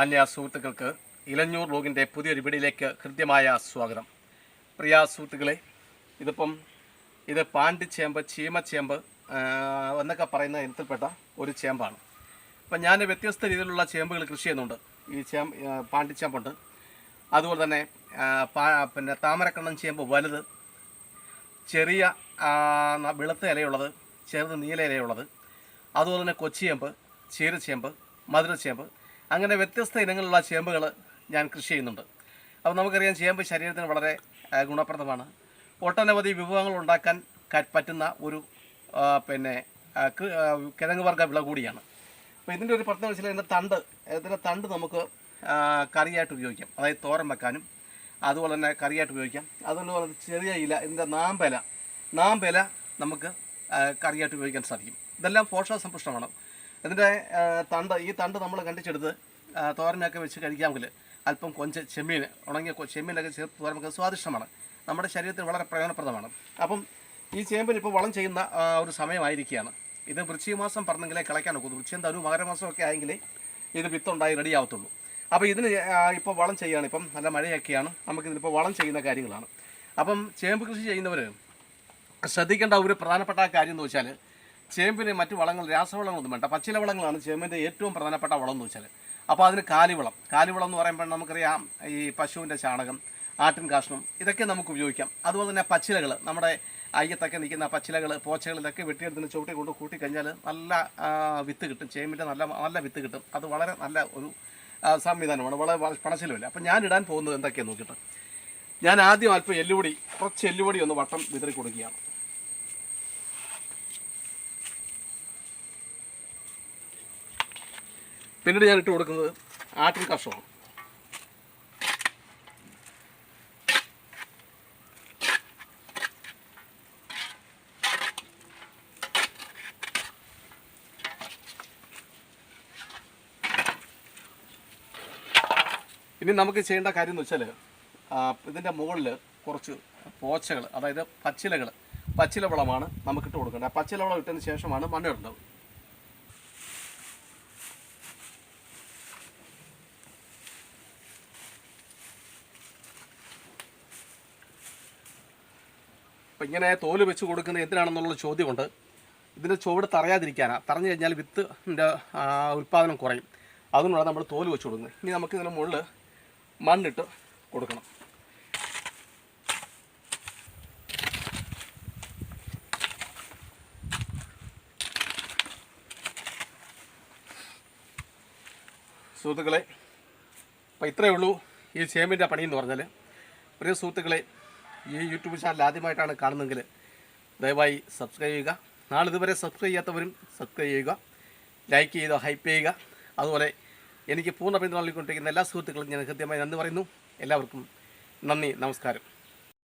അന്യ സുഹൃത്തുക്കൾക്ക് ഇലഞ്ഞൂർ ലോകിന്റെ പുതിയൊരു വീടിലേക്ക് ഹൃദ്യമായ സ്വാഗതം. പ്രിയ സുഹൃത്തുക്കളെ ഇതിപ്പം ഇത് പാണ്ടിച്ചേമ്പ് ചീമച്ചേമ്പ് എന്നൊക്കെ പറയുന്ന ഇനത്തിൽപ്പെട്ട ഒരു ചേമ്പാണ്. അപ്പം ഞാൻ വ്യത്യസ്ത രീതിയിലുള്ള ചേമ്പുകൾ കൃഷി ചെയ്യുന്നുണ്ട്. ഈ ചേമ്പ് പാണ്ടിച്ചേമ്പുണ്ട് അതുപോലെ തന്നെ പിന്നെ താമരക്കണ്ണൻ ചേമ്പ് വലുത് ചെറിയ വെളുത്ത ഇലയുള്ളത് ചെറുത് നീല ഇലയുള്ളത് അതുപോലെ തന്നെ കൊച്ചിയേമ്പ് ചീരച്ചേമ്പ് മധുരച്ചേമ്പ് അങ്ങനെ വ്യത്യസ്ത ഇനങ്ങളുള്ള ചേമ്പുകൾ ഞാൻ കൃഷി ചെയ്യുന്നുണ്ട്. അപ്പോൾ നമുക്കറിയാം ചേമ്പ് ശരീരത്തിന് വളരെ ഗുണപ്രദമാണ്. ഒട്ടനവധി വിഭവങ്ങൾ ഉണ്ടാക്കാൻ പറ്റുന്ന ഒരു പിന്നെ കിഴങ്ങ് വർഗ വിള കൂടിയാണ്. അപ്പോൾ ഇതിന്റെ ഒരു പ്രത്യേകത വെച്ചാൽ ഇതിന്റെ തണ്ട് ഇതിന്റെ തണ്ട് നമുക്ക് കറിയായിട്ട് ഉപയോഗിക്കാം. അതായത് തോരൻ വെക്കാനും അതുപോലെ തന്നെ കറിയായിട്ട് ഉപയോഗിക്കാം. അതുപോലെ ചെറിയ ഇല ഇതിന്റെ നാമ്പല നാമ്പല നമുക്ക് കറിയായിട്ട് ഉപയോഗിക്കാൻ സാധിക്കും. ഇതെല്ലാം പോഷകസമ്പുഷ്ടമാണ് ഇതിന്റെ തണ്ട് ഈ തണ്ട് നമ്മൾ കണ്ടിച്ചെടുത്ത് തോരനൊക്കെ വെച്ച് കഴിക്കാമെങ്കിൽ അല്പം കൊഞ്ച് ചെമ്മീൻ ഉണങ്ങിയ ചെമ്മീനൊക്കെ ചേർത്ത് വെക്കുന്നത് സ്വാദിഷ്ടമാണ്. നമ്മുടെ ശരീരത്തിന് വളരെ പ്രയോജനപ്രദമാണ്. അപ്പം ഈ ചേമ്പിന് ഇപ്പോൾ വളം ചെയ്യുന്ന ഒരു സമയമായിരിക്കുകയാണ്. ഇത് വൃശ്ചിക മാസം പറഞ്ഞെങ്കിലേ കിളയ്ക്കാൻ ഒക്കുന്നു വൃശ്ചികം തരു മകരമാസമൊക്കെ ആയെങ്കിലേ ഇത് വിത്തുണ്ടായി റെഡി ആവത്തുള്ളൂ അപ്പോൾ ഇതിന് ഇപ്പോൾ വളം ചെയ്യുകയാണ്. ഇപ്പം നല്ല മഴയൊക്കെയാണ്. നമുക്ക് വളം ചെയ്യുന്ന കാര്യങ്ങളാണ്. അപ്പം ചേമ്പ് കൃഷി ചെയ്യുന്നവർ ശ്രദ്ധിക്കേണ്ട ഒരു പ്രധാനപ്പെട്ട കാര്യം എന്ന് വെച്ചാൽ ചേമ്പിന് മറ്റു വളങ്ങൾ രാസവളങ്ങളൊന്നും വേണ്ട. പച്ചില വളങ്ങളാണ് ചേമ്പിന്റെ ഏറ്റവും പ്രധാനപ്പെട്ട വളം എന്ന് വെച്ചാൽ അപ്പോൾ അതിന് കാലിവളം. കാലിവളം എന്ന് പറയുമ്പോൾ നമുക്കറിയാം ഈ പശുവിന്റെ ചാണകം ആട്ടിൻ കാഷ്ണം ഇതൊക്കെ നമുക്ക് ഉപയോഗിക്കാം. അതുപോലെ തന്നെ പച്ചിലകൾ നമ്മുടെ അയ്യത്തൊക്കെ നിൽക്കുന്ന പച്ചിലകൾ പോച്ചകൾ ഇതൊക്കെ വെട്ടിയെടുത്തിന് ചുവട്ടി കൊണ്ട് കൂട്ടിക്കഴിഞ്ഞാൽ നല്ല വിത്ത് കിട്ടും. ചേമ്പിന്റെ നല്ല നല്ല വിത്ത് കിട്ടും. അത് വളരെ നല്ല ഒരു സംവിധാനമാണ്. വളരെ പണച്ചിലുമില്ല അപ്പം ഞാൻ ഇടാൻ പോകുന്നത് എന്തൊക്കെയാണ് നോക്കിയിട്ട്. ഞാൻ ആദ്യം അല്പം എല്ലുപൊടി കുറച്ച് എല്ലുപൊടി ഒന്ന് വട്ടം വിതറി കൊടുക്കുകയാണ്. പിന്നീട് ഞാൻ ഇട്ട് കൊടുക്കുന്നത് ആട്ടിൻ കഷമാണ് ഇനി നമുക്ക് ചെയ്യേണ്ട കാര്യം എന്ന് വെച്ചാൽ ഇതിന്റെ മുകളിൽ കുറച്ച് പോച്ചകൾ അതായത് പച്ചിലകൾ പച്ചില വളമാണ് നമുക്ക് ഇട്ട് കൊടുക്കേണ്ടത്. പച്ചില വളം ഇട്ടതിന് ശേഷമാണ് മണ്ണിടേണ്ടത്. അപ്പം ഇങ്ങനെ തോൽ വെച്ച് കൊടുക്കുന്നത് എന്തിനാണെന്നുള്ള ചോദ്യമുണ്ട്. ഇതിന്റെ ചുവട് തറയാതിരിക്കാനാണ് തറഞ്ഞു കഴിഞ്ഞാൽ വിത്തിന്റെ ഉൽപ്പാദനം കുറയും. അതുകൊണ്ടാണ് നമ്മൾ തോൽ വെച്ച് കൊടുക്കുന്നത്. ഇനി നമുക്ക് ഇതിന് മുകളിൽ മണ്ണിട്ട് കൊടുക്കണം. സുഹൃത്തുക്കളെ അപ്പോൾ ഇത്രയേ ഉള്ളൂ ഈ ചേമ്പിന്റെ പണി എന്ന് പറഞ്ഞാൽ പ്രിയ സുഹൃത്തുക്കളെ ഈ യൂട്യൂബ് ചാനൽ ആദ്യമായിട്ടാണ് കാണുന്നതെങ്കിൽ ദയവായി സബ്സ്ക്രൈബ് ചെയ്യുക. നാളിതുവരെ സബ്സ്ക്രൈബ് ചെയ്യാത്തവരും സബ്സ്ക്രൈബ് ചെയ്യുക. ലൈക്ക് ചെയ്ത് ഹൈപ്പ് ചെയ്യുക. അതുപോലെ എനിക്ക് പൂർണ പിന്തുണ നൽകിക്കൊണ്ടിരിക്കുന്ന എല്ലാ സുഹൃത്തുക്കളും ഞാൻ ഹൃദ്യമായി നന്ദി പറയുന്നു. എല്ലാവർക്കും നന്ദി നമസ്കാരം.